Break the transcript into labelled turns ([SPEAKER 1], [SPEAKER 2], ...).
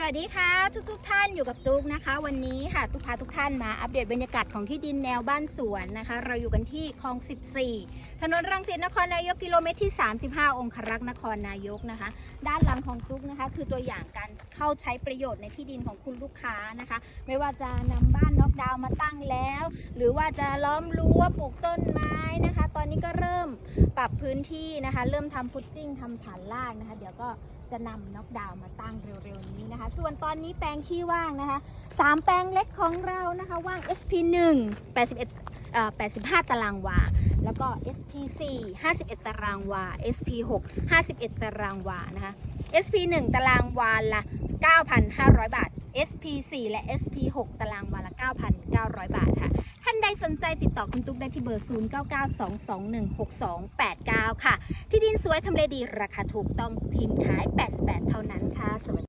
[SPEAKER 1] สวัสดีค่ะทุกทุกๆท่านอยู่กับตุ๊กนะคะ วันนี้ค่ะตุ๊กพาทุกท่านมาอัปเดตบรรยากาศของที่ดินแนวบ้านสวนนะคะ เราอยู่กันที่คลอง 14 ถนนรังสิตนครนายกกิโลเมตรที่ 35 องครักษ์นครนายกนะคะ ด้านหลังของตุ๊กนะคะ คือตัวอย่างการเข้าใช้ประโยชน์ในที่ดินของคุณลูกค้านะคะ ไม่ว่าจะนำบ้านน็อกดาวน์มาตั้งแล้ว หรือว่าจะล้อมรั้วปลูกต้นไม้นะคะ ตอนนี้ก็เริ่มปรับพื้นที่นะคะ เริ่มทำฟุตติ้งทำฐานล่างนะคะ เดี๋ยวก็จะนำน็อกดาวน์มาตั้งเร็ว ส่วนตอนนี้แปลงที่ว่างนะคะสามแปลงเล็กของเรานะคะว่าง SP 1 81เอ่อ85 ตารางวา แล้วก็ SP 4 51 ตารางวา SP 6 51 ตารางวานะคะ SP 1 ตารางวาละ 9,500 บาท SP 4 และ SP 6 ตารางวาละ 9,900 บาทค่ะ ท่านใดสนใจติดต่อคุณตุ๊กได้ที่เบอร์ 0992216289 ค่ะ ที่ดินสวยทำเลดีราคาถูกต้องทีมขาย 88 เท่านั้นค่ะสวัสดี